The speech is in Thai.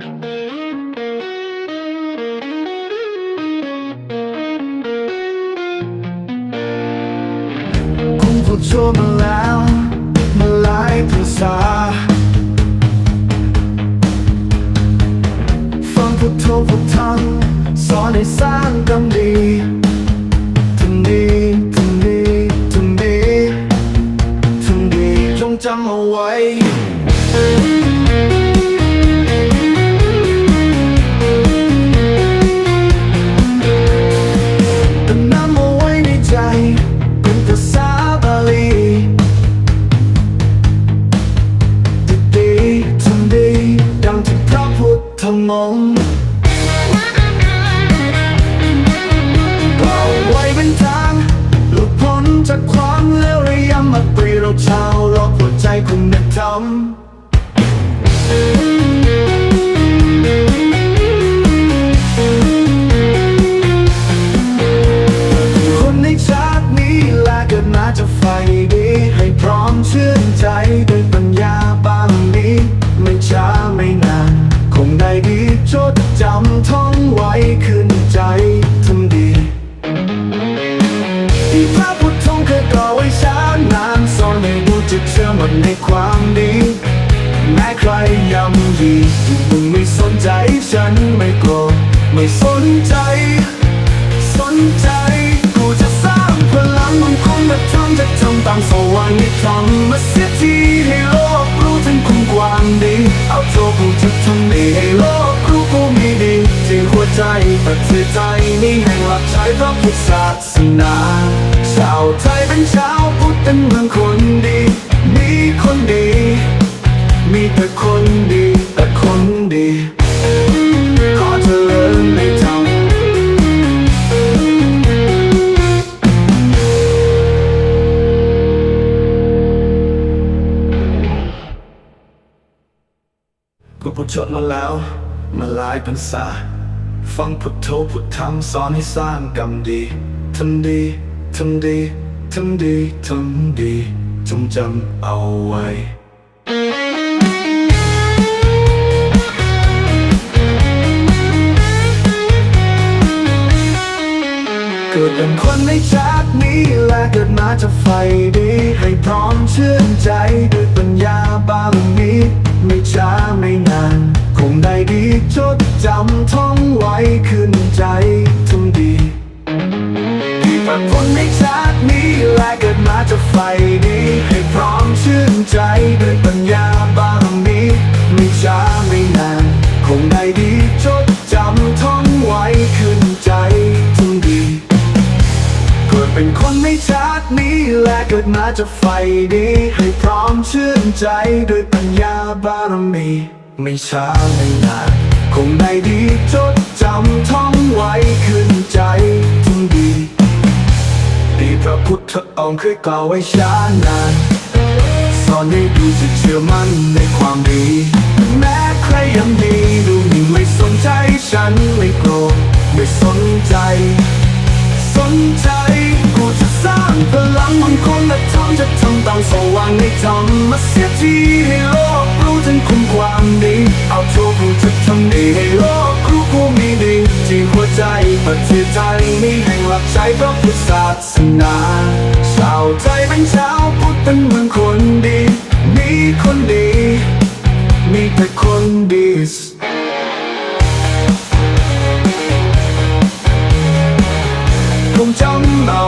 คุณพู เป็นภาษาบาลีดีดีทำดีดังที่พระพุทธมงค์กล่าไว้เป็นทางหลุดพ้นจากความเลวร้ายมาปรีเราชาวโลกหัวใจคุณธรรม แม้ใครย้ำยีมึงไม่สนใจฉันไม่โกรธไม่สนใจ สนใจ กูจะสร้างพลังมันคงแบบทำจะทำตามสวรรค์ที่ทำมาเสียทีให้โลกรู้ถึงคุณความดี เอาโชว์กูจะทำดีให้โลกรู้กูมีดีที่หัวใจประเทศไทยนี้แห่งหลักใจพระพุทธศาสนาชาวไทยเป็นชาวพุทธเป็นเมืองคน กูพุทธมาแล้ว มาหลายพรรษา ฟังพุทโธพุทธธรรมสอนให้สร้างกรรมดีทำดีทำดีทำดีทำดีจงจำเอาไว้เกิดเป็นคนในชาตินี้และเกิดมาจะไฟดี ให้พร้อมชื่นใจด้วยปัญญา มาจะไฟดีให้พร้อมชื่นใจด้วยปัญญาบารมีไม่ช้าไม่นาน คงได้ดีจดจำท่องไว้ขึ้นใจทำดีเกิดเป็นคนในชาตินี้และเกิดมาจะไฟดีให้พร้อมชื่นใจด้วยปัญญาบารมี ไม่ช้าไม่นานคงได้ดีจดจำท่องไว้ขึ้นใจทุงดี พระพุทธองค์เคยกล่าวไว้ช้านานสอนให้ดูจะเชื่อมั่นในความดี แม้ใครยังดีดูนี่ไม่สนใจฉันไม่โกรธไม่สนใจ สนใจกูจะสร้างพลังมันคงและทำจะทำตามสว่างในธรรมมาเสียทีให้โลกรู้ถึงคุณความดีเอาโชว์กูจะทำดีให้โลกรู้กูมีดีที่หัวใจประเทศไทย บใจพระพุทธศาสนาชาวใจเป็นชาวพุทธเป็นเมืองคนดี มีคนดี มีแต่คนดีคงจำเอา